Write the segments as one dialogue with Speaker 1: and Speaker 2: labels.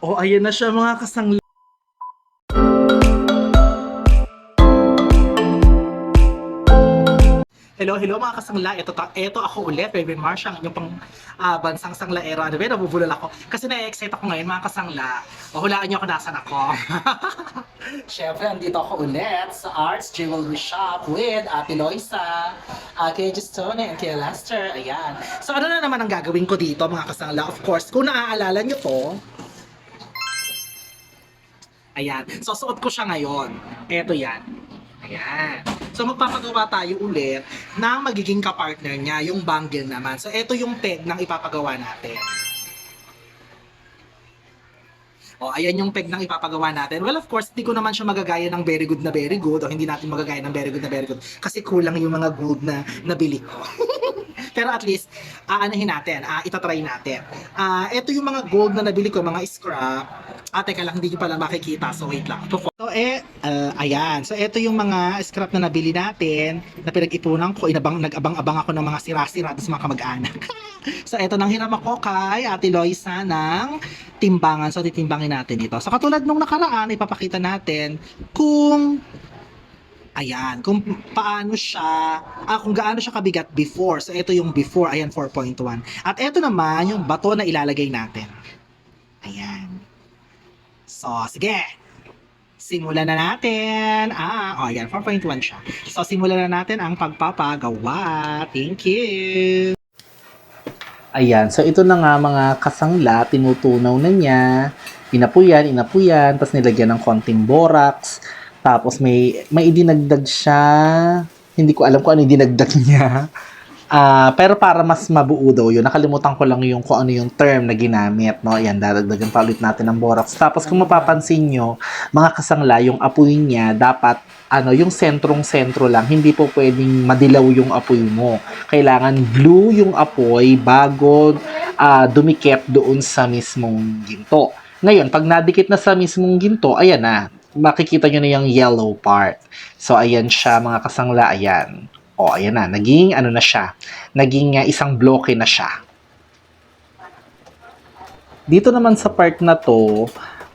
Speaker 1: Oh, ayan na siya mga kasangla. Hello, hello mga kasangla. Ito, ta- ito ako ulit, Baby Marsh, ang inyong pang ah, bansang sanglaero. Ano ba, nabubulol ako. Kasi na-excite ako ngayon mga kasangla. O, hulaan niyo kung nasan ako. Siyempre, andito ako ulit sa Arts Jewelry Shop with Ate Loisa, uh, Kuya Justone, and Kuya Lester. Ayan. So, ano na naman ang gagawin ko dito mga kasangla? Of course, kung naaalala niyo to, Ayan. So, suot ko siya ngayon. Eto yan. Ayan. So, magpapagawa tayo ulit ng magiging kapartner niya, yung bangle naman. So, eto yung peg ng ipapagawa natin. O, ayan yung peg ng ipapagawa natin. Well, of course, hindi ko naman siya magagaya ng very good na very good o hindi natin magagaya ng very good na very good kasi kulang yung mga gold na nabili ko. Pero at least, aanahin natin, ah, itatry natin. Ah, ito yung mga gold na nabili ko, mga scrap. Ah, teka lang, hindi nyo pala makikita. So, wait lang. So, eh, ah, ayan. So, ito yung mga scrap na nabili natin, na pinag-ipunan ko. Inabang, nag-abang-abang ako ng mga sira-sira sa mga kamag-anak. so, ito nang hiram ako kay Ate Loisa ng timbangan. So, titimbangin natin ito. So, katulad nung nakaraan, ipapakita natin kung Ayan, kung paano siya, ah, kung gaano siya kabigat before. So, ito yung before, ayan, 4.1. At ito naman, yung bato na ilalagay natin. Ayan. So, sige. Simulan na natin. Ah, oh, ayan, 4.1 siya. So, simulan na natin ang pagpapagawa. Thank you.
Speaker 2: Ayan, so ito na nga mga kasangla, tinutunaw na niya, inapuyan, inapuyan, tapos nilagyan ng konting borax, tapos may, may idinagdag siya, hindi ko alam kung ano idinagdag niya. Ah, pero para mas mabuo daw yun, nakalimutan ko lang yung kung ano yung term na ginamit, no? Ayan, dadagdagan pa ulit natin ng borax. Tapos kung mapapansin nyo, mga kasangla, yung apoy niya, dapat, ano, yung sentrong-sentro lang, hindi po pwedeng madilaw yung apoy mo. Kailangan blue yung apoy bago ah, dumikit doon sa mismong ginto. Ngayon, pag nadikit na sa mismong ginto, ayan na, makikita nyo na yung yellow part. So, ayan siya, mga kasangla, ayan. O, ayan na, naging ano na siya, naging ah, isang bloke na siya. Dito naman sa part na to,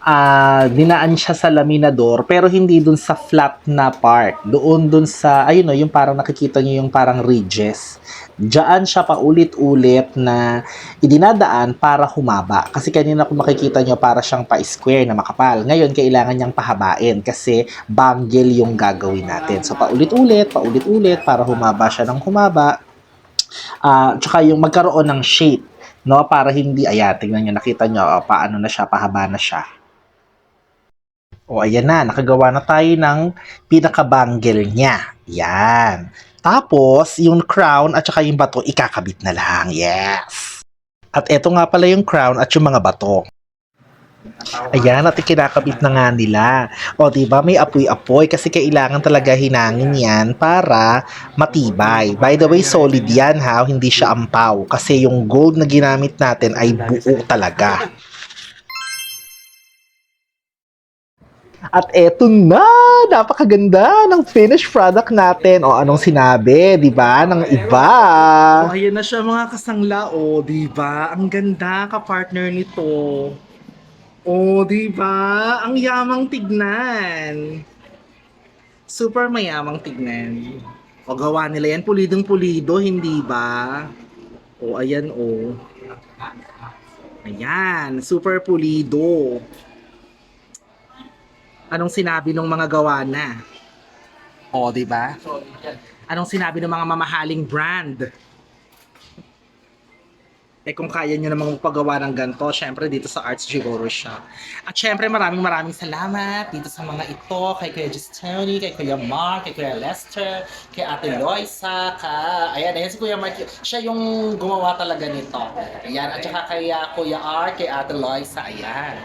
Speaker 2: ah dinaan siya sa laminador pero hindi dun sa flat na part. Doon dun sa, ayun o, yung parang nakikita niyo yung parang ridges. Diyan siya paulit-ulit na idinadaan para humaba. Kasi kanina kung makikita nyo para siyang pa-square na makapal. Ngayon, kailangan niyang pahabain kasi bangle yung gagawin natin. So, paulit-ulit, paulit-ulit para humaba siya ng humaba. Ah, tsaka yung magkaroon ng shape no para hindi ayan tingnan niyo nakita niyo oh, paano na siya pahaba na siya o ayan na nakagawa na tayo ng pinaka-bangle niya yan tapos yung crown at saka yung bato ikakabit na lang yes at eto nga pala yung crown at yung mga bato Ayan, at kinakabit na nga nila. O, di ba may apoy-apoy kasi kailangan talaga hinangin yan para matibay. By the way, solid yan ha, hindi siya ampaw. Kasi yung gold na ginamit natin ay buo talaga. At eto na! Napakaganda ng finished product natin. O, anong sinabi, di ba, ng iba?
Speaker 1: Oh, ayan na siya mga kasangla. O, di ba? Ang ganda ka-partner nito. O, di ba? Ang yamang tignan. Super mayamang tignan. O, gawa nila yan. Pulidong pulido, hindi ba? O, ayan o. Ayan, super pulido. Anong sinabi ng mga gawa na? O, di ba? Anong sinabi ng mga mamahaling brand? Eh kung kaya nyo namang magpagawa ng ganito, syempre dito sa Arts Jewelry Shop. At syempre maraming maraming salamat dito sa mga ito, kay Kuya Justoni, kay Kuya Mark, kay Kuya Lester, kay Ate Loisa, ka... Ayan, ayan si Kuya Mark, siya yung gumawa talaga nito. Ayan, at saka kay uh, Kuya R, kay Ate Loisa, ayan.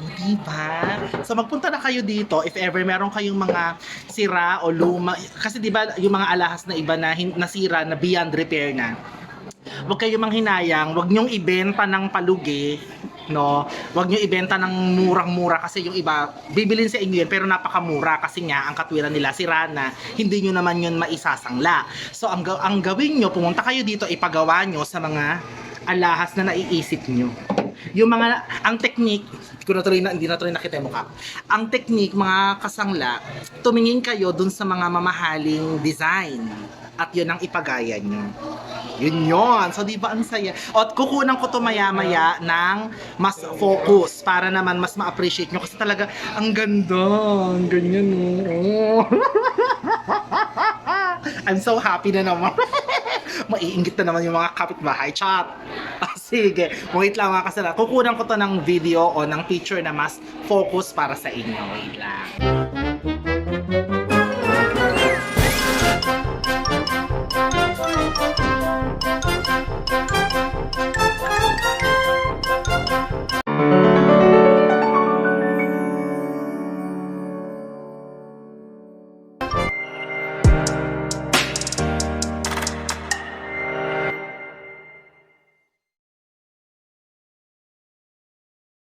Speaker 1: Diba? So magpunta na kayo dito if ever meron kayong mga sira o luma. Kasi diba yung mga alahas na iba na nasira na beyond repair na. Huwag kayong manghinayang, huwag nyong ibenta ng palugi, no? Huwag nyo ibenta ng murang-mura kasi yung iba, bibilin sa inyo yun pero napakamura kasi nga ang katwiran nila sira na, hindi nyo naman yun maisasangla. So ang, ang gawin nyo, pumunta kayo dito, ipagawa nyo sa mga alahas na naiisip nyo. Yung mga, ang technique, ko na tuloy na, hindi na tuloy nakita yung mukha. Ang technique, mga kasangla, tumingin kayo dun sa mga mamahaling design. At yun ang ipagaya nyo. Yun yun. So, di ba ang saya? At kukunan ko to maya-maya ng mas focus para naman mas ma-appreciate nyo. Kasi talaga, ang ganda. Ang ganyan, oh. I'm so happy na naman. Maiingit na naman yung mga kapitbahay. Chat! Ah, sige. Wait lang mga kasala. Kukunan ko to ng video o ng picture na mas focus para sa inyo. Wait lang.